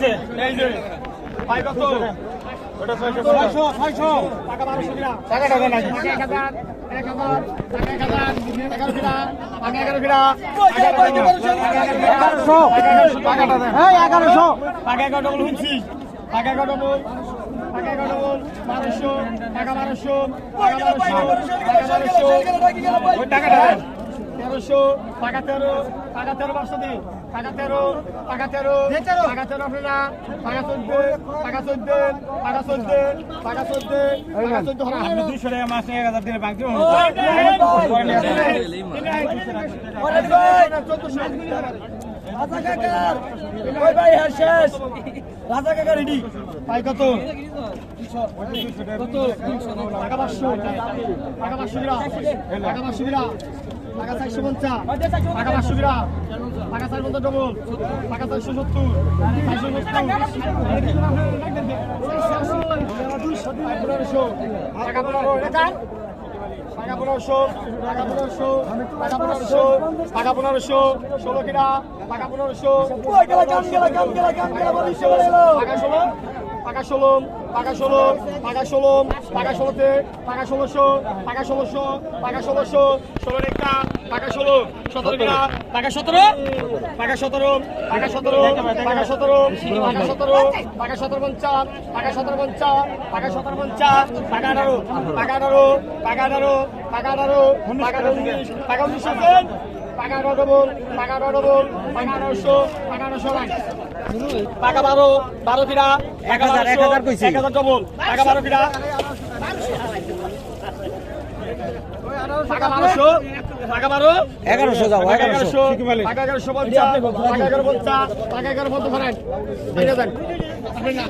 হয়েছে? এই যে ভাই কত ওটা ছয়শো। ছয়শো ছয়শো টাকা বারোশো কিনা টাকা টাকা নাই। এক হাজার এক হাজার টাকা এক হাজার এগারো কিনা টাকা এগারো কিনা এগারোশো। টাকাটা দেন হ্যাঁ এগারোশো। টাকা এগারো শুনছি। টাকা এগারো টাকা এগারো বারোশো টাকা বারোশো টাকা বারোশো টাকা বারোশো। ওই টাকাটা দেন। তেরোশো টাকা তেরো টাকা তেরো পাঁচশো দিন। টাকা তেরো টাকা তেরো টাকা তেরো আপনারা টাকা চোদ্দ টাকা চোদ্দ টাকা চোদ্দ টাকা চোদ্দ টাকা চোদ্দ আপনি দুইশো টাকা মাসে এক হাজার দিনে বাকি পাই কত কত টাকা পাঁচশো টাকা পাঁচশো বিরা টাকা পাঁচশো বিরা টাকা চারশো পঞ্চাশ টাকা পাঁচশো বিরা টাকা চার পঞ্চাশ ডবল টাকা চারশো সত্তর চারশো সত্তর টাকা পনেরো টাকা পনেরোশো টাকা পনেরোশো টাকা পনেরোশো টাকা পনেরোশো ষোলো কিনা টাকা পনেরোশো টাকা ষোলো টাকা ষোলো টাকা ষোলো টাকা ষোলো টাকা ষোলোতে টাকা ষোলোশো টাকা ষোলোশো টাকা ষোলোশো ষোলো একটা টাকা ষোলো সতেরো টাকা সতেরো টাকা সতেরো টাকা সতেরো টাকা সতেরো টাকা সতেরো টাকা সতেরো পঞ্চাশ টাকা সতেরো পঞ্চাশ টাকা সতেরো পঞ্চাশ টাকা আঠারো টাকা আঠারো টাকা আঠারো টাকা আঠারো টাকা উনিশ টাকা উনিশ ডবল ডবল আঠারোশো বারো বারো কিনা এক হাজার এক হাজার কইছি। এক হাজার ডবল টাকা বারো বারোশো টাকা বারো। এগারোশো যাও এগারোশো। এগারোশো টাকা এগারোশো পঞ্চাশ এগারো পঞ্চাশ টাকা এগারো পঞ্চাশ ফেরে আপনি না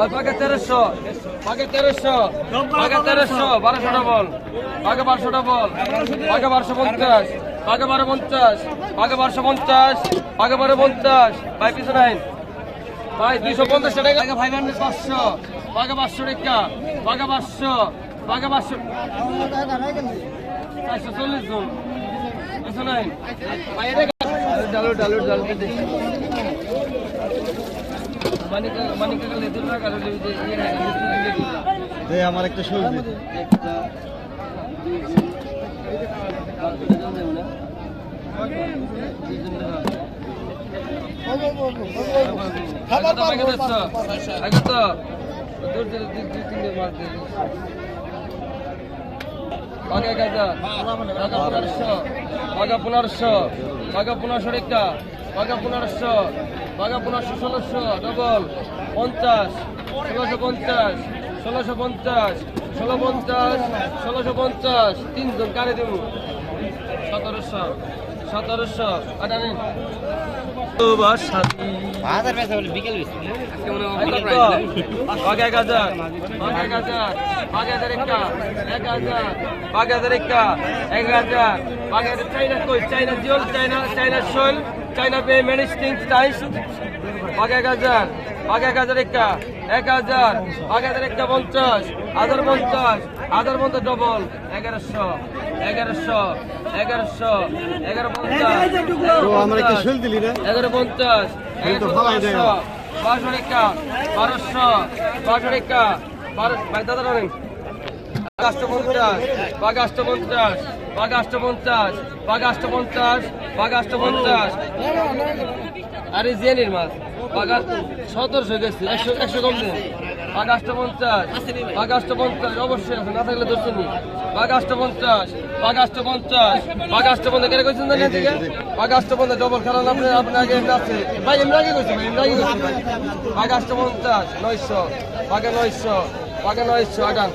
ওই পাকে তেরোশো। পাকে তেরোশো। পাকে তেরোশো বারোশো ডবল পাকে বারোশো ডবল পাকে বারোশো পঞ্চাশ। পাকে বারো পঞ্চাশ। পাকে বারোশো পঞ্চাশ। পাকে বারো পঞ্চাশ। ভাই পিছু নাইন ভাই, দুইশো পঞ্চাশ টাকা। পাকে ফাইভ হান্ড্রেড পাঁচশো। পাকে পাঁচশো টাকা। পাকে পাঁচশো। পাকে পাঁচশো। চারশো চল্লিশ জন। পিছু নাইন ডালো ডালো ডালো ইয়ে না দে আমার একটা ছবি দে। একটা পনেরোশো বাঘা পনেরোশো রেখা বাঘা পনেরোশো বাঘা পনেরোশো ষোলোশো ডবল পঞ্চাশ ষোলোশো পঞ্চাশ ষোলোশো পঞ্চাশ ষোলো পঞ্চাশ ষোলোশো পঞ্চাশ তিনজন কারে দেবো। সতেরোশো সতেরোশো আটানি এক হাজার এক হাজার এক হাজার। হাজার চাইনা কই? চাইনা জিওল চাইনা চাইনা শোল চাইনা পে মেডিসিন টাইস। এক এক হাজার এক হাজার একটা এক হাজার এক হাজার একটা পঞ্চাশ হাজার পঞ্চাশ হাজার পঞ্চাশ ডবল এগারোশো এগারোশো এগারোশো এগারো পঞ্চাশ এগারো পঞ্চাশ ভালোই বারোশো রেখা বারোশো বারোশো রেখা বারো দাদা রাখেন বাগাষ্ট পঞ্চাশ বাগাষ্ট পঞ্চাশ। বাগাষ্ট পঞ্চাশ বাগাষ্ট পঞ্চাশ বাগাষ্ট পঞ্চাশ আরে জেনির মাছ। বাগা সতেরোশো গেছে, একশো একশো কম দেন বাগাষ্ট পঞ্চাশ বাগাষ্ট পঞ্চাশ অবশ্যই আছে, না থাকলে ধরছেন বাগাষ্ট পঞ্চাশ বাগাষ্ট পঞ্চাশ বাগাষ্ট পঞ্চাশ কেন কইছেন না থেকে বাগাষ্ট পঞ্চাশ ডবল কারণ আপনি আপনি আগে এমনি আছে। ভাই, এমনি আগে কইছেন ভাই, এমনি আগে কইছেন বাগাষ্ট পঞ্চাশ নয়শো বাগা নয়শো বাগা নয়শো আগান